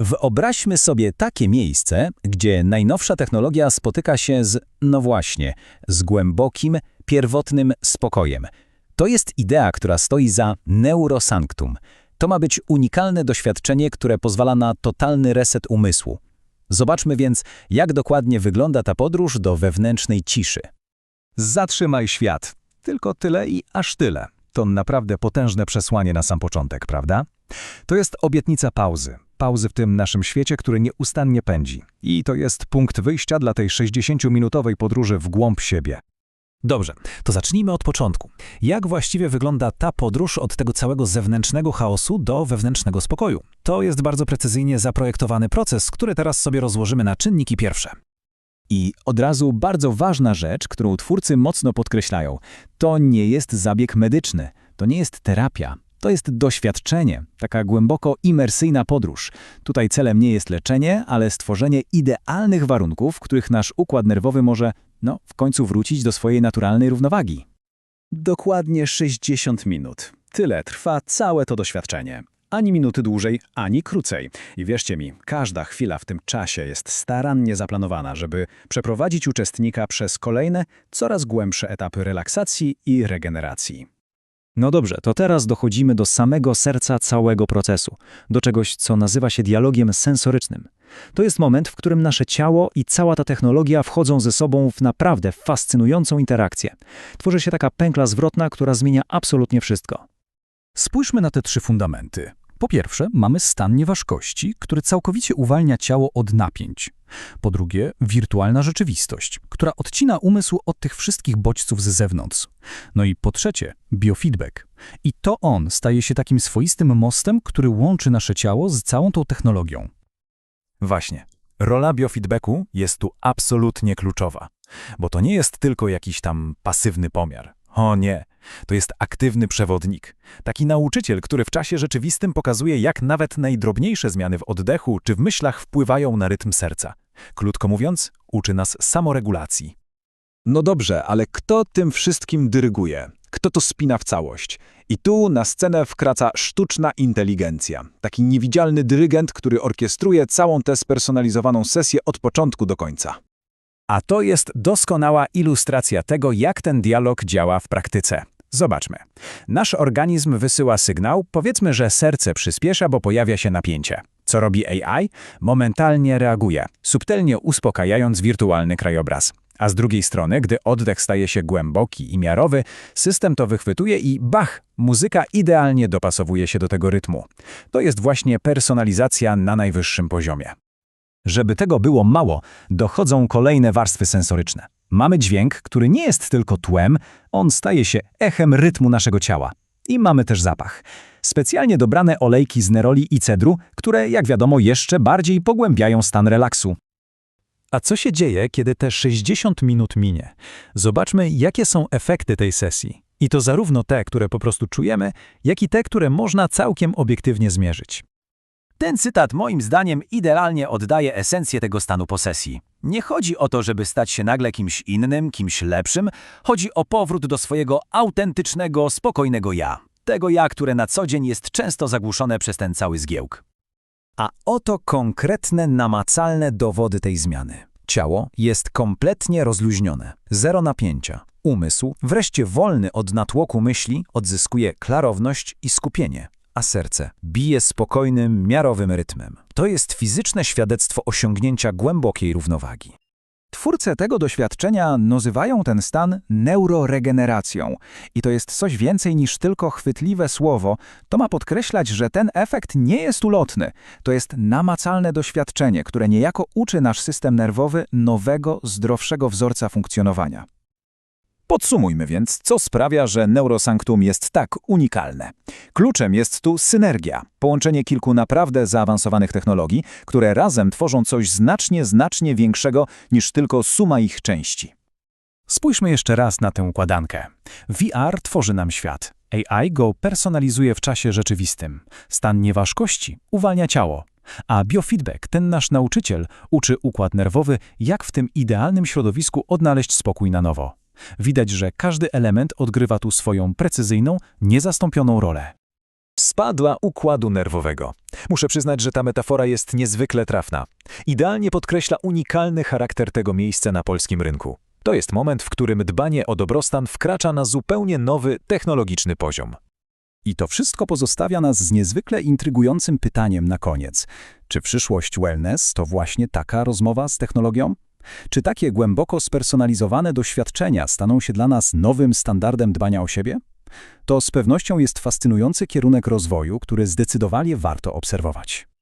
Wyobraźmy sobie takie miejsce, gdzie najnowsza technologia spotyka się z, no właśnie, z głębokim, pierwotnym spokojem. To jest idea, która stoi za neurosanctum. To ma być unikalne doświadczenie, które pozwala na totalny reset umysłu. Zobaczmy więc, jak dokładnie wygląda ta podróż do wewnętrznej ciszy. Zatrzymaj świat. Tylko tyle i aż tyle. To naprawdę potężne przesłanie na sam początek, prawda? To jest obietnica pauzy. Pauzy w tym naszym świecie, który nieustannie pędzi. I to jest punkt wyjścia dla tej 60-minutowej podróży w głąb siebie. Dobrze, to zacznijmy od początku. Jak właściwie wygląda ta podróż od tego całego zewnętrznego chaosu do wewnętrznego spokoju? To jest bardzo precyzyjnie zaprojektowany proces, który teraz sobie rozłożymy na czynniki pierwsze. I od razu bardzo ważna rzecz, którą twórcy mocno podkreślają. To nie jest zabieg medyczny, to nie jest terapia, to jest doświadczenie, taka głęboko imersyjna podróż. Tutaj celem nie jest leczenie, ale stworzenie idealnych warunków, w których nasz układ nerwowy może, no, w końcu wrócić do swojej naturalnej równowagi. Dokładnie 60 minut. Tyle trwa całe to doświadczenie. Ani minuty dłużej, ani krócej. I wierzcie mi, każda chwila w tym czasie jest starannie zaplanowana, żeby przeprowadzić uczestnika przez kolejne, coraz głębsze etapy relaksacji i regeneracji. No dobrze, to teraz dochodzimy do samego serca całego procesu, do czegoś, co nazywa się dialogiem sensorycznym. To jest moment, w którym nasze ciało i cała ta technologia wchodzą ze sobą w naprawdę fascynującą interakcję. Tworzy się taka pękla zwrotna, która zmienia absolutnie wszystko. Spójrzmy na te trzy fundamenty. Po pierwsze, mamy stan nieważkości, który całkowicie uwalnia ciało od napięć. Po drugie, wirtualna rzeczywistość, która odcina umysł od tych wszystkich bodźców z zewnątrz. No i po trzecie, biofeedback. I to on staje się takim swoistym mostem, który łączy nasze ciało z całą tą technologią. Właśnie. Rola biofeedbacku jest tu absolutnie kluczowa, bo to nie jest tylko jakiś tam pasywny pomiar. O nie, to jest aktywny przewodnik. Taki nauczyciel, który w czasie rzeczywistym pokazuje, jak nawet najdrobniejsze zmiany w oddechu czy w myślach wpływają na rytm serca. Krótko mówiąc, uczy nas samoregulacji. No dobrze, ale kto tym wszystkim dyryguje? Kto to spina w całość? I tu na scenę wkracza sztuczna inteligencja. Taki niewidzialny dyrygent, który orkiestruje całą tę spersonalizowaną sesję od początku do końca. A to jest doskonała ilustracja tego, jak ten dialog działa w praktyce. Zobaczmy. Nasz organizm wysyła sygnał, powiedzmy, że serce przyspiesza, bo pojawia się napięcie. Co robi AI? Momentalnie reaguje, subtelnie uspokajając wirtualny krajobraz. A z drugiej strony, gdy oddech staje się głęboki i miarowy, system to wychwytuje i bach, muzyka idealnie dopasowuje się do tego rytmu. To jest właśnie personalizacja na najwyższym poziomie. Żeby tego było mało, dochodzą kolejne warstwy sensoryczne. Mamy dźwięk, który nie jest tylko tłem, on staje się echem rytmu naszego ciała. I mamy też zapach. Specjalnie dobrane olejki z neroli i cedru, które, jak wiadomo, jeszcze bardziej pogłębiają stan relaksu. A co się dzieje, kiedy te 60 minut minie? Zobaczmy, jakie są efekty tej sesji. I to zarówno te, które po prostu czujemy, jak i te, które można całkiem obiektywnie zmierzyć. Ten cytat moim zdaniem idealnie oddaje esencję tego stanu posesji. Nie chodzi o to, żeby stać się nagle kimś innym, kimś lepszym. Chodzi o powrót do swojego autentycznego, spokojnego ja. Tego ja, które na co dzień jest często zagłuszone przez ten cały zgiełk. A oto konkretne, namacalne dowody tej zmiany. Ciało jest kompletnie rozluźnione, zero napięcia. Umysł, wreszcie wolny od natłoku myśli, odzyskuje klarowność i skupienie a serce bije spokojnym, miarowym rytmem. To jest fizyczne świadectwo osiągnięcia głębokiej równowagi. Twórcy tego doświadczenia nazywają ten stan neuroregeneracją. I to jest coś więcej niż tylko chwytliwe słowo. To ma podkreślać, że ten efekt nie jest ulotny. To jest namacalne doświadczenie, które niejako uczy nasz system nerwowy nowego, zdrowszego wzorca funkcjonowania. Podsumujmy więc, co sprawia, że Neurosanctum jest tak unikalne. Kluczem jest tu synergia, połączenie kilku naprawdę zaawansowanych technologii, które razem tworzą coś znacznie, znacznie większego niż tylko suma ich części. Spójrzmy jeszcze raz na tę układankę. VR tworzy nam świat. AI go personalizuje w czasie rzeczywistym. Stan nieważkości uwalnia ciało. A biofeedback, ten nasz nauczyciel, uczy układ nerwowy, jak w tym idealnym środowisku odnaleźć spokój na nowo. Widać, że każdy element odgrywa tu swoją precyzyjną, niezastąpioną rolę. Spadła układu nerwowego. Muszę przyznać, że ta metafora jest niezwykle trafna. Idealnie podkreśla unikalny charakter tego miejsca na polskim rynku. To jest moment, w którym dbanie o dobrostan wkracza na zupełnie nowy, technologiczny poziom. I to wszystko pozostawia nas z niezwykle intrygującym pytaniem na koniec. Czy przyszłość wellness to właśnie taka rozmowa z technologią? Czy takie głęboko spersonalizowane doświadczenia staną się dla nas nowym standardem dbania o siebie? To z pewnością jest fascynujący kierunek rozwoju, który zdecydowanie warto obserwować.